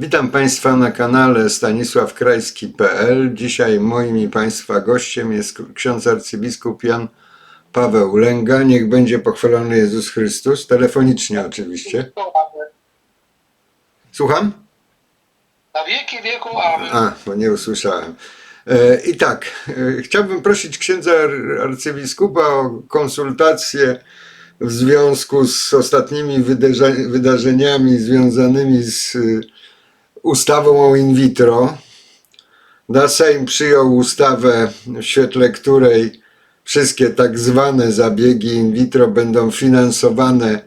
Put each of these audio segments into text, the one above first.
Witam Państwa na kanale stanisławkrajski.pl. Dzisiaj moim i Państwa gościem jest ksiądz arcybiskup Jan Paweł Lęga. Niech będzie pochwalony Jezus Chrystus. Telefonicznie oczywiście. Słucham? Na wieki wieku amen. A, bo nie usłyszałem. E, I tak, e, chciałbym prosić księdza ar- arcybiskupa o konsultację w związku z ostatnimi wydarze- wydarzeniami związanymi z ustawą o in vitro. Da Sejm przyjął ustawę, w świetle której wszystkie tak zwane zabiegi in vitro będą finansowane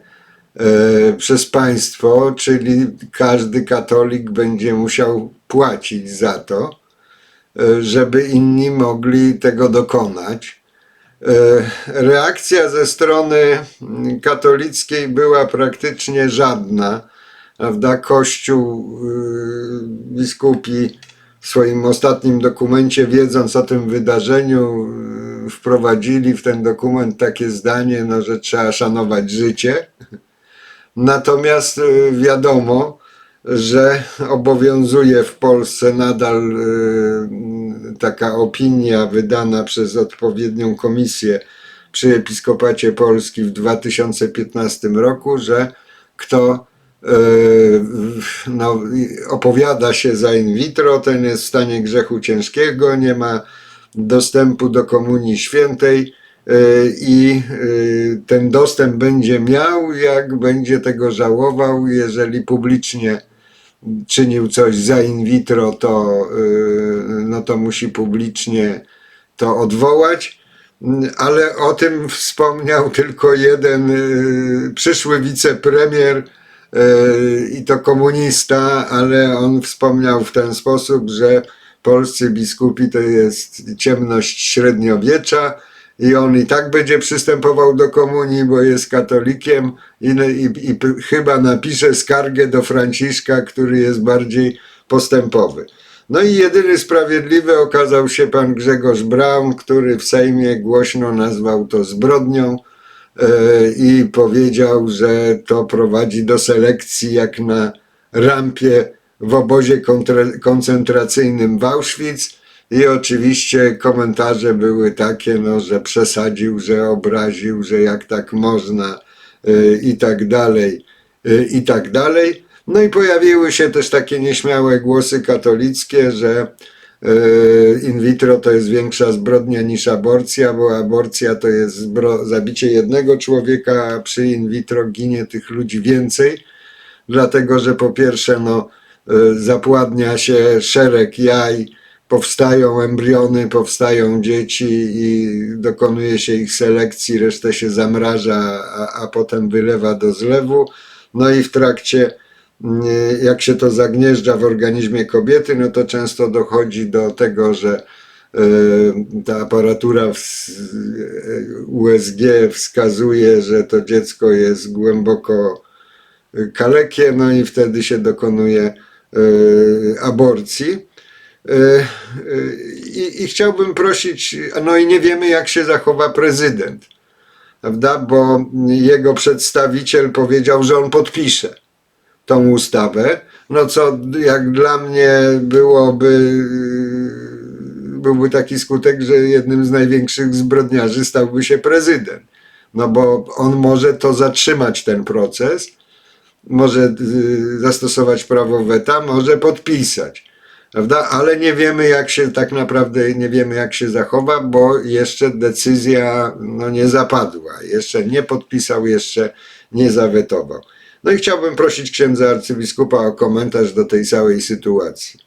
e, przez państwo, czyli każdy katolik będzie musiał płacić za to, e, żeby inni mogli tego dokonać. E, Reakcja ze strony katolickiej była praktycznie żadna, prawda? Kościół y, biskupi w swoim ostatnim dokumencie, wiedząc o tym wydarzeniu, y, wprowadzili w ten dokument takie zdanie, no, że trzeba szanować życie. Natomiast y, wiadomo, że obowiązuje w Polsce nadal taka opinia wydana przez odpowiednią komisję przy Episkopacie Polski w 2015 roku, że kto no, opowiada się za in vitro, ten jest w stanie grzechu ciężkiego, nie ma dostępu do Komunii Świętej y, i y, ten dostęp będzie miał, jak będzie tego żałował, jeżeli publicznie czynił coś za in vitro, to, no to musi publicznie to odwołać. Ale o tym wspomniał tylko jeden przyszły wicepremier i to komunista, ale on wspomniał w ten sposób, że polscy biskupi to jest ciemność średniowiecza i on i tak będzie przystępował do komunii, bo jest katolikiem i, i, i p- chyba napisze skargę do Franciszka, który jest bardziej postępowy. No i jedyny sprawiedliwy okazał się pan Grzegorz Braun, który w Sejmie głośno nazwał to zbrodnią i powiedział, że to prowadzi do selekcji jak na rampie w obozie koncentracyjnym w Auschwitz. I oczywiście komentarze były takie, no, że przesadził, że obraził, że jak tak można y, i tak dalej, y, i tak dalej. No i pojawiły się też takie nieśmiałe głosy katolickie, że in vitro to jest większa zbrodnia niż aborcja, bo aborcja to jest zabicie jednego człowieka, a przy in vitro ginie tych ludzi więcej dlatego że po pierwsze no, y, zapładnia się szereg jaj, powstają embriony, powstają dzieci i dokonuje się ich selekcji, resztę się zamraża, a, a potem wylewa do zlewu. No i w trakcie, y, jak się to zagnieżdża w organizmie kobiety, no to często dochodzi do tego, że y, ta aparatura y, USG wskazuje, że to dziecko jest głęboko kalekie, no i wtedy się dokonuje aborcji. I, I chciałbym prosić, no i nie wiemy, jak się zachowa prezydent, prawda? Bo jego przedstawiciel powiedział, że on podpisze tą ustawę. No co jak dla mnie byłoby, byłby taki skutek, że jednym z największych zbrodniarzy stałby się prezydent. No bo on może to zatrzymać ten proces, może y, zastosować prawo weta, może podpisać. Prawda? Ale nie wiemy, jak się tak naprawdę nie wiemy, jak się zachowa, bo jeszcze decyzja no, nie zapadła. Jeszcze nie podpisał, jeszcze nie zawetował. No i chciałbym prosić księdza arcybiskupa o komentarz do tej całej sytuacji.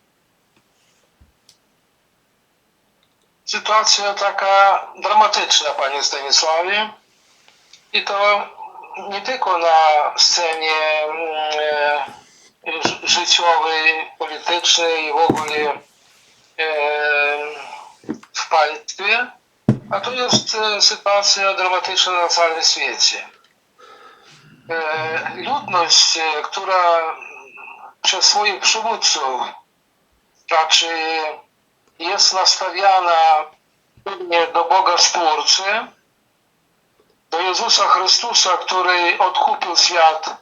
Sytuacja taka dramatyczna, panie Stanisławie. I to nie tylko na scenie mm, e, ży- życiowej, politycznej i w ogóle e, w państwie, a to jest e, sytuacja dramatyczna na całym świecie. E, Ludność, e, która przez swoich przywódców znaczy jest nastawiana głównie do Boga Stwórcy, do Jezusa Chrystusa, który odkupił świat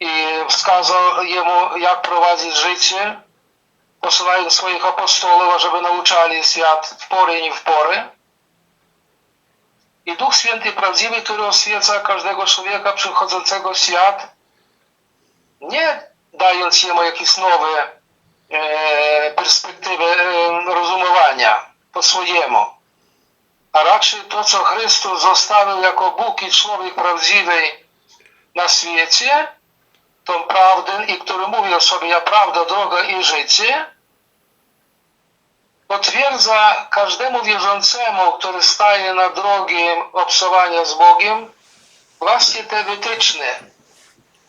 i wskazał jemu, jak prowadzić życie, posyłając swoich apostołów, ażeby nauczali świat w pory i nie w pory. I Duch Święty prawdziwy, który oświeca każdego człowieka przychodzącego w świat, nie dając jemu jakieś nowe e, perspektywy e, rozumowania po swojemu, a raczej to, co Chrystus zostawił jako Bóg i człowiek prawdziwy na świecie, tą prawdę, i który mówi o sobie, ja prawda, droga i życie, potwierdza każdemu wierzącemu, który staje na drogie obcowania z Bogiem, właśnie te wytyczne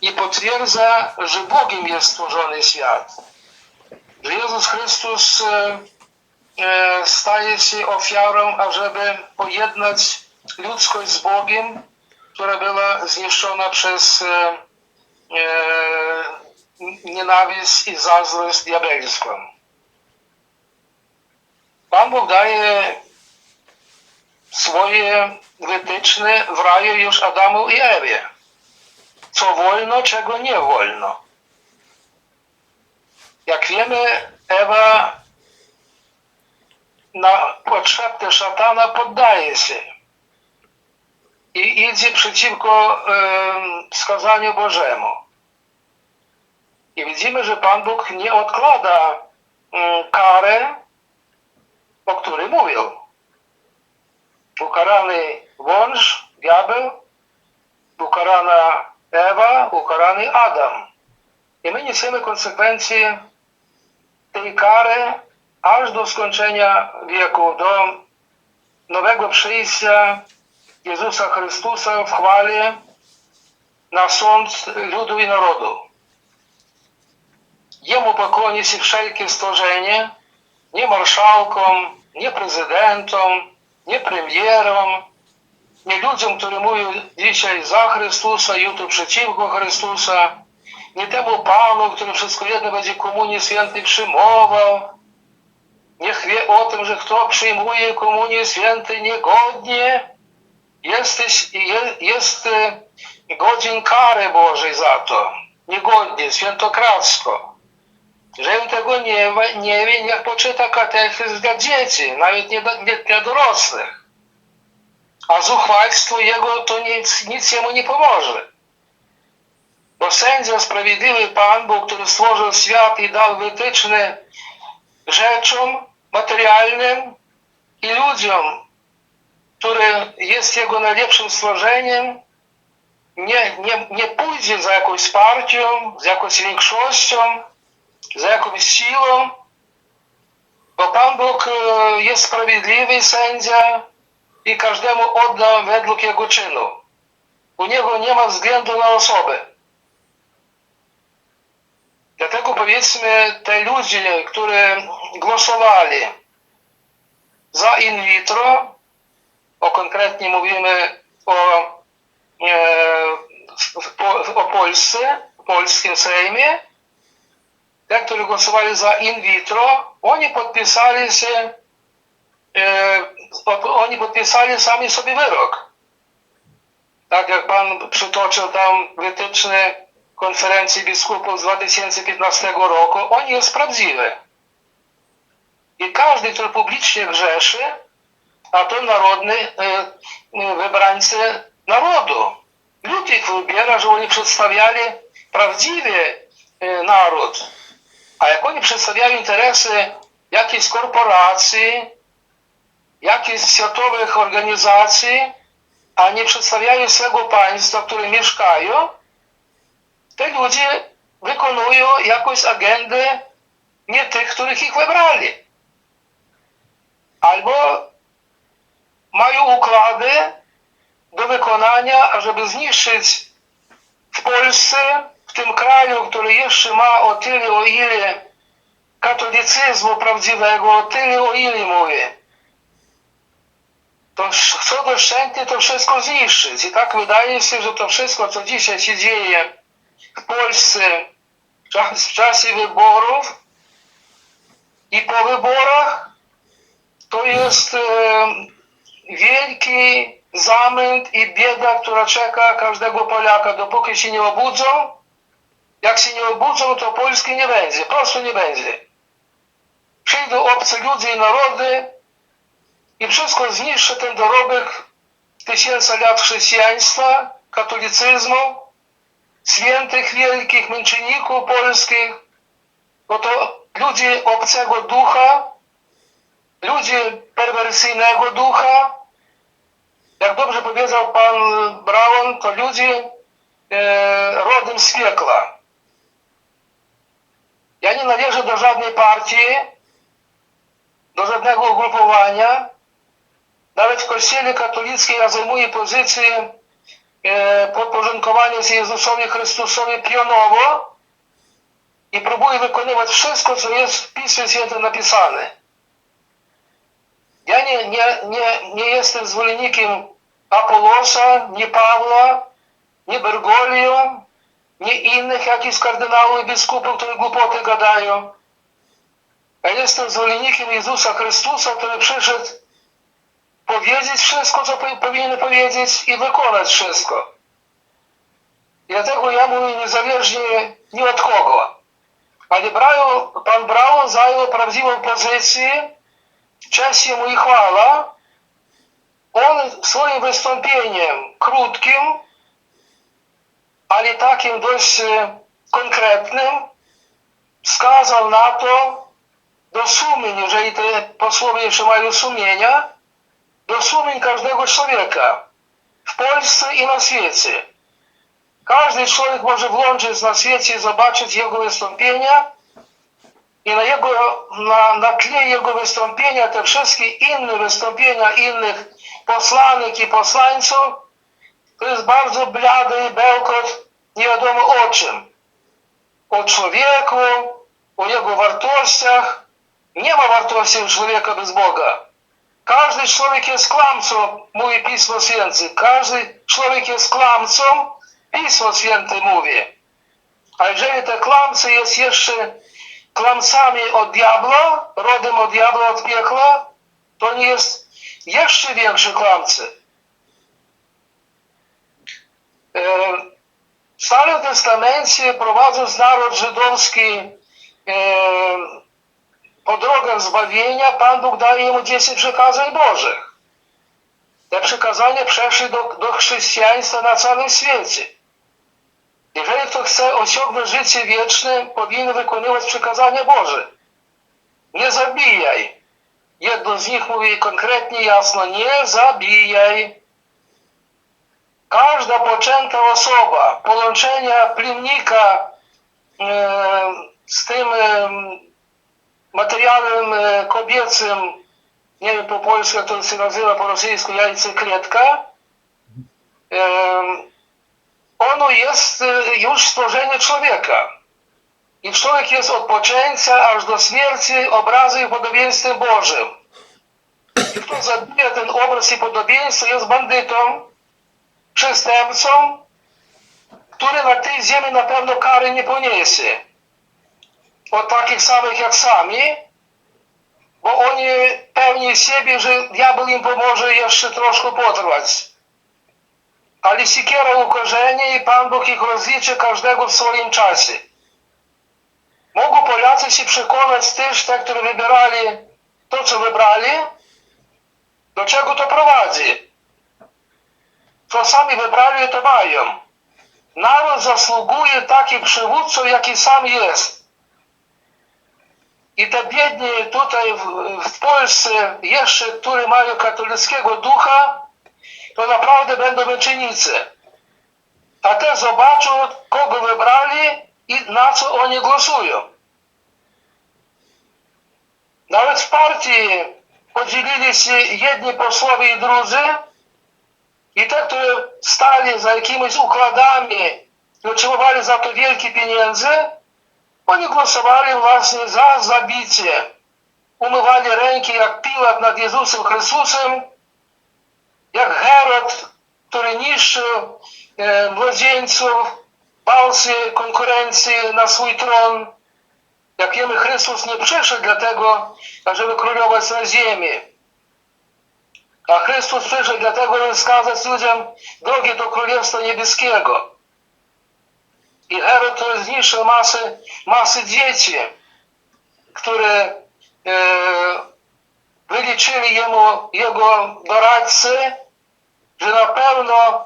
i potwierdza, że Bogiem jest stworzony świat. Że Jezus Chrystus e, e, staje się ofiarą, ażeby pojednać ludzkość z Bogiem, która była zniszczona przez e, nienawiść i zazdrość diabelską. Pan Bóg daje swoje wytyczne w raju już Adamu i Ewie. Co wolno, czego nie wolno. Jak wiemy, Ewa na potrzeby szatana poddaje się i idzie przeciwko em, wskazaniu Bożemu. I widzimy, że Pan Bóg nie odkłada mm, karę, o której mówił. Ukarany wąż, diabeł, ukarana Ewa, ukarany Adam. I my niesiemy konsekwencje tej kary aż do skończenia wieku, do nowego przyjścia Jezusa Chrystusa w chwale na sąd ludu i narodu. Jemu pokłoni się wszelkie stworzenie, nie marszałkom, nie prezydentom, nie premierom, nie ludziom, którzy mówią dzisiaj za Chrystusa, jutro przeciwko Chrystusa, nie temu Panu, który wszystko jedno będzie komunię świętej przyjmował. Niech wie o tym, że kto przyjmuje komunię świętej niegodnie, jesteś, je, jest e, godzin kary Bożej za to. Niegodnie, świętokradzko. Że on tego nie, nie wie, niech poczyta katechizm dla dzieci, nawet nie, nie dla dorosłych. A zuchwalstwo jego to nic, nic jemu nie pomoże. Bo sędzia, sprawiedliwy Pan Bóg, który stworzył świat i dał wytyczne rzeczom materialnym i ludziom, który jest jego najlepszym stworzeniem, nie, nie, nie pójdzie za jakąś partią, za jakąś większością, za jakąś siłą, bo Pan Bóg e, jest sprawiedliwy sędzia i każdemu odda według jego czynu. U niego nie ma względu na osobę. Dlatego powiedzmy, te ludzie, którzy głosowali za in vitro, o konkretnie mówimy o, e, o Polsce, polskim Sejmie, te, którzy głosowali za in vitro, oni podpisali się, e, oni podpisali sami sobie wyrok. Tak jak Pan przytoczył tam wytyczne konferencji biskupów z 2015 roku, on jest prawdziwy. I każdy, który publicznie grzeszy, a to narodny e, e, wybrańcy narodu. Lud ich wybiera, że oni przedstawiali prawdziwie e, naród. A jak oni przedstawiają interesy jakiejś korporacji, jakichś światowych organizacji, a nie przedstawiają swego państwa, w którym mieszkają, te ludzie wykonują jakąś agendę nie tych, których ich wybrali. Albo mają układy do wykonania, ażeby zniszczyć w Polsce, w tym kraju, który jeszcze ma o tyle, o ile katolicyzmu prawdziwego, o tyle, o ile mówię, to chcą doszczętnie to wszystko zniszczyć. I tak wydaje się, że to wszystko, co dzisiaj się dzieje w Polsce w czas- w czasie wyborów i po wyborach, to jest e, wielki zamęt i bieda, która czeka każdego Polaka, dopóki się nie obudzą jak się nie obudzą, to Polski nie będzie, po prostu nie będzie. Przyjdą obcy ludzie i narody i wszystko zniszczy ten dorobek tysięcy lat chrześcijaństwa, katolicyzmu, świętych wielkich męczenników polskich, bo to ludzie obcego ducha, ludzie perwersyjnego ducha, jak dobrze powiedział pan Braun, to ludzie e, rodem z piekla. Ja nie należę do żadnej partii, do żadnego ugrupowania. Nawet w Kościele katolickim ja zajmuję pozycję e, podporządkowania się Jezusowi Chrystusowi pionowo i próbuję wykonywać wszystko, co jest w Piśmie Świętym napisane. Ja nie, nie, nie, nie jestem zwolennikiem Apolosa, nie Pawła, nie Bergoglio, nie innych jakichś kardynałów i biskupów, które głupoty gadają. Ja jestem zwolennikiem Jezusa Chrystusa, który przyszedł powiedzieć wszystko, co powi- powinien powiedzieć i wykonać wszystko. Dlatego ja mówię niezależnie ni od kogo. Ale Braun, pan Braun zajął prawdziwą pozycję, cześć mu i chwała. On swoim wystąpieniem krótkim, ale takim dość e, konkretnym, wskazał na to, do sumień, jeżeli te posłowie jeszcze mają sumienia, do sumień każdego człowieka w Polsce i na świecie. Każdy człowiek może włączyć na świecie i zobaczyć jego wystąpienia i na, jego, na, na tle jego wystąpienia te wszystkie inne wystąpienia innych posłanek i posłańców to jest bardzo blady bełkot nie wiadomo o czym. O człowieku, o jego wartościach. Nie ma wartości u człowieka bez Boga. Każdy człowiek jest kłamcą, mówi Pismo Święte. Każdy człowiek jest kłamcą, Pismo Święte mówi. A jeżeli te kłamcy jest jeszcze kłamcami od diabła, rodem od diabła, od piekła, to nie jest jeszcze większy kłamcy. E, W Starym Testamencie prowadząc naród żydowski e, po drogach zbawienia, Pan Bóg daje mu 10 przykazań Bożych. Te przykazania przeszły do, do chrześcijaństwa na całym świecie. Jeżeli kto chce osiągnąć życie wieczne, powinien wykonywać przykazania Boże. Nie zabijaj. Jedno z nich mówi konkretnie, jasno, nie zabijaj. Każda poczęta osoba, połączenia plemnika e, z tym e, materiałem e, kobiecym, nie wiem po polsku jak to się nazywa, po rosyjsku jajcekletka, e, ono jest już stworzenie człowieka. I człowiek jest od poczęcia aż do śmierci obrazem i podobieństwem Bożym. I kto zabija ten obraz i podobieństwo jest bandytą, przestępcą, który na tej ziemi na pewno kary nie poniesie. Od takich samych jak sami, bo oni pewni siebie, że diabeł im pomoże jeszcze troszkę potrwać. Ale siekiera ukorzenie i Pan Bóg ich rozliczy każdego w swoim czasie. Mogą Polacy się przekonać też, te, którzy wybierali to, co wybrali, do czego to prowadzi. Co sami wybrali, to mają. Naród zasługuje takich przywódców, jaki sam jest. I te biedni tutaj w, w Polsce, jeszcze, którzy mają katolickiego ducha, to naprawdę będą męczennicy. A te zobaczą, kogo wybrali i na co oni głosują. Nawet w partii podzielili się jedni posłowie i drudzy i którzy stali za jakimiś układami i otrzymywali za to wielkie pieniądze, oni głosowali właśnie za zabicie. Umywali ręki jak Piłat nad Jezusem Chrystusem, jak Herod, który niszczył e, młodzieńców, bał się konkurencji na swój tron. Jak wiemy, Chrystus nie przyszedł dlatego, ażeby królować na ziemi. A Chrystus przyszedł dlatego, żeby wskazać ludziom drogę do Królestwa Niebieskiego. i Herod zniszczył masę, masę dzieci, które e, wyliczyli jemu jego doradcy, że na pewno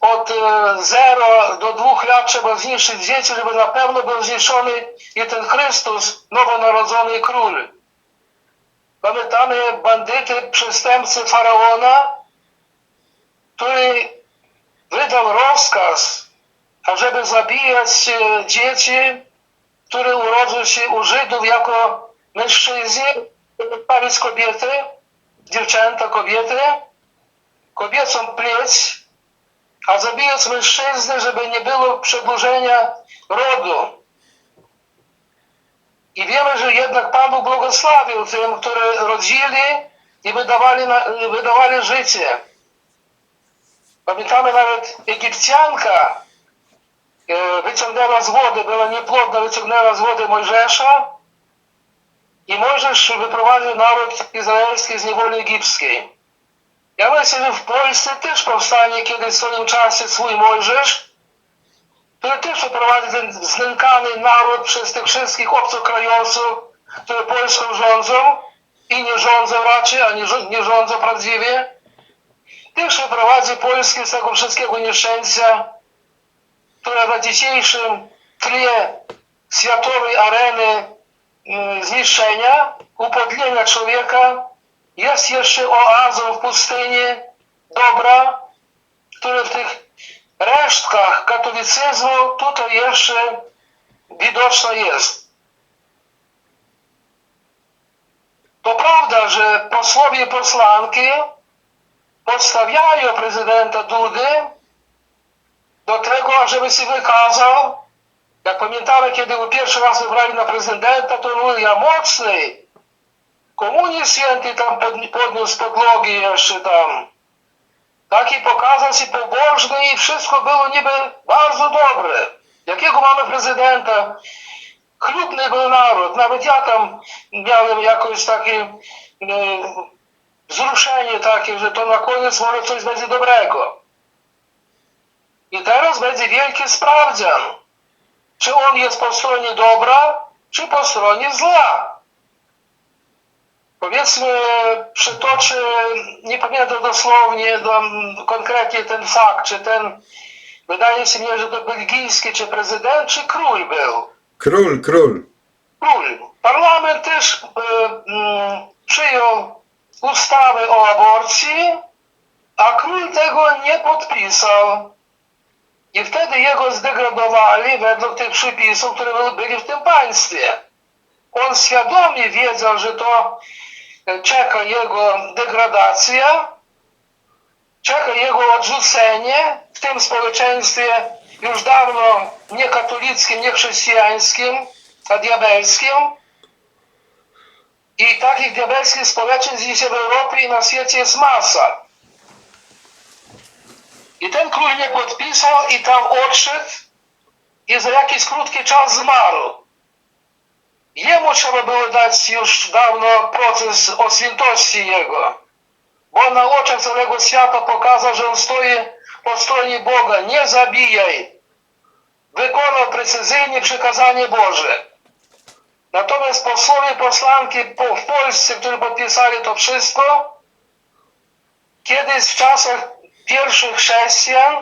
od 0 do 2 lat trzeba zniszczyć dzieci, żeby na pewno był zniszczony i ten Chrystus, nowonarodzony król. Pamiętamy bandyty, przestępcy faraona, który wydał rozkaz, ażeby zabijać e, dzieci, które urodzą się u Żydów jako mężczyźni, zostawić kobiety, dziewczęta, kobiety, kobiecą płeć, a zabijać mężczyzny, żeby nie było przedłużenia rodu. I wiemy, że jednak Pan Bóg błogosławił tym, którzy rodzili i wydawali, na, wydawali życie. Pamiętamy nawet Egipcjanka e, wyciągnęła z wody, była niepłodna, wyciągnęła z wody Mojżesza i Mojżesz wyprowadził naród izraelski z niewoli egipskiej. Ja myślę, że w Polsce też powstanie kiedyś w swoim czasie swój Mojżesz, który też wyprowadzi ten znękany naród przez tych wszystkich obcokrajowców, którzy Polską rządzą i nie rządzą raczej, a nie, nie rządzą prawdziwie. Też wyprowadzi Polskę z tego wszystkiego nieszczęścia, które na dzisiejszym tle światowej areny mm, zniszczenia, upodlenia człowieka jest jeszcze oazą w pustyni dobra, które w tych resztkach katolicyzmu tutaj jeszcze widoczna jest. To prawda, że posłowie i posłanki podstawiają prezydenta Dudy do tego, ażeby się wykazał. Jak pamiętamy, kiedy go pierwszy raz wybrali na prezydenta, to mówił, ja mocny, komunii święty tam pod- podniósł podłogi jeszcze tam. Taki pokazał się pobożny i wszystko było niby bardzo dobre. Jakiego mamy prezydenta? Chlubny był naród. Nawet ja tam miałem jakoś takie e, wzruszenie takie, że to na koniec może coś będzie dobrego. I teraz będzie wielki sprawdzian. Czy on jest po stronie dobra, czy po stronie zła. Powiedzmy, przytoczę, nie pamiętam dosłownie konkretnie ten fakt, czy ten, wydaje się mi, że to belgijski, czy prezydent, czy król był. Król, król. Król. Parlament też e, mm, przyjął ustawę o aborcji, a król tego nie podpisał. I wtedy jego zdegradowali według tych przepisów, które były- byli w tym państwie. On świadomie wiedział, że to czeka jego degradacja, czeka jego odrzucenie w tym społeczeństwie już dawno nie katolickim, nie chrześcijańskim, a diabelskim. I takich diabelskich społeczeństw dzisiaj w Europie i na świecie jest masa. I ten król nie podpisał i tam odszedł i za jakiś krótki czas zmarł. Jemu trzeba było dać już dawno proces o świętości jego. Bo na oczach całego świata pokazał, że on stoi po stronie Boga. Nie zabijaj. Wykonał precyzyjnie przykazanie Boże. Natomiast posłowie posłanki po, w Polsce, którzy podpisali to wszystko, kiedyś w czasach pierwszych chrześcijan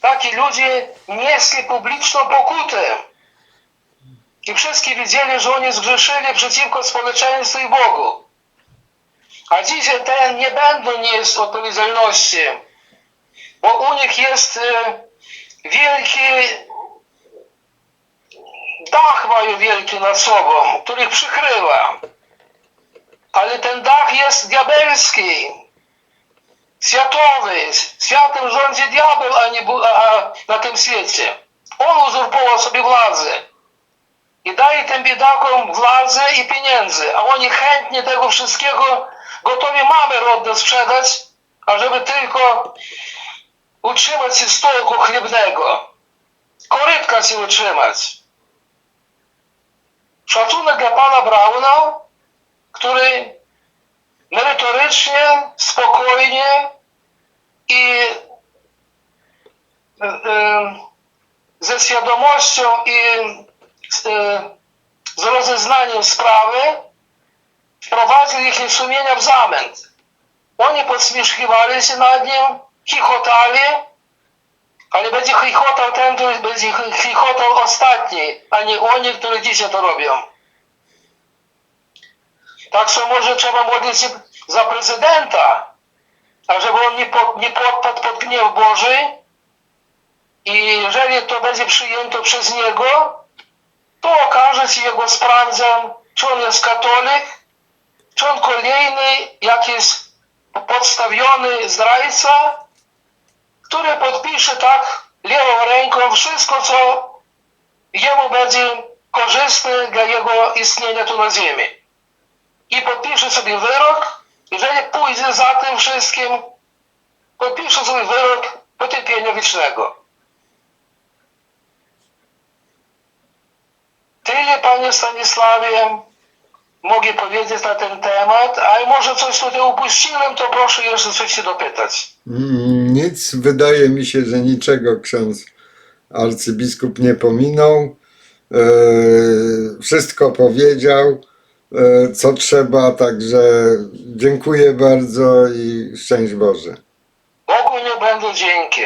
taki ludzie nieśli publiczną pokutę. I wszyscy wiedzieli, że oni zgrzeszyli przeciwko społeczeństwu i Bogu. A dzisiaj te nie będą nieść odpowiedzialności, bo u nich jest e, wielki dach mają wielki nad sobą, który ich przykrywa. Ale ten dach jest diabelski, światowy. Światem rządzi diabeł, a nie na tym świecie. On uzurpował sobie władzę. I daje tym biedakom władzę i pieniędzy, a oni chętnie tego wszystkiego gotowi mamy rodne sprzedać, ażeby tylko utrzymać się stołku chlebnego. Korytka się utrzymać. Szacunek dla pana Brauna, który merytorycznie, spokojnie i e, e, ze świadomością i z, e, z rozeznaniem sprawy wprowadził ich sumienia w zamęt. Oni podsmieszkiwali się nad nim, chichotali, ale będzie chichotał ten, który będzie chichotał ostatni, a nie oni, którzy dzisiaj to robią. Tak що może trzeba modlić się za prezydenta, a żeby on nie, pod, nie podpadł pod gniew Boży i jeżeli to będzie przyjęto przez niego, to okaże się jego sprawdzam, czy on jest katolik, czy on kolejny jakiś podstawiony zdrajca, który podpisze tak lewą ręką wszystko, co jemu będzie korzystne dla jego istnienia tu na ziemi. I podpisze sobie wyrok, jeżeli pójdzie za tym wszystkim, podpisze sobie wyrok potępienia wiecznego. Tyle, panie Stanisławie, mogę powiedzieć na ten temat, a może coś tutaj upuściłem, to proszę jeszcze coś się dopytać. Mm, Nic, wydaje mi się, że niczego ksiądz arcybiskup nie pominął. E, wszystko powiedział, e, co trzeba, także dziękuję bardzo i szczęść Boże. Bogu nie będą dzięki.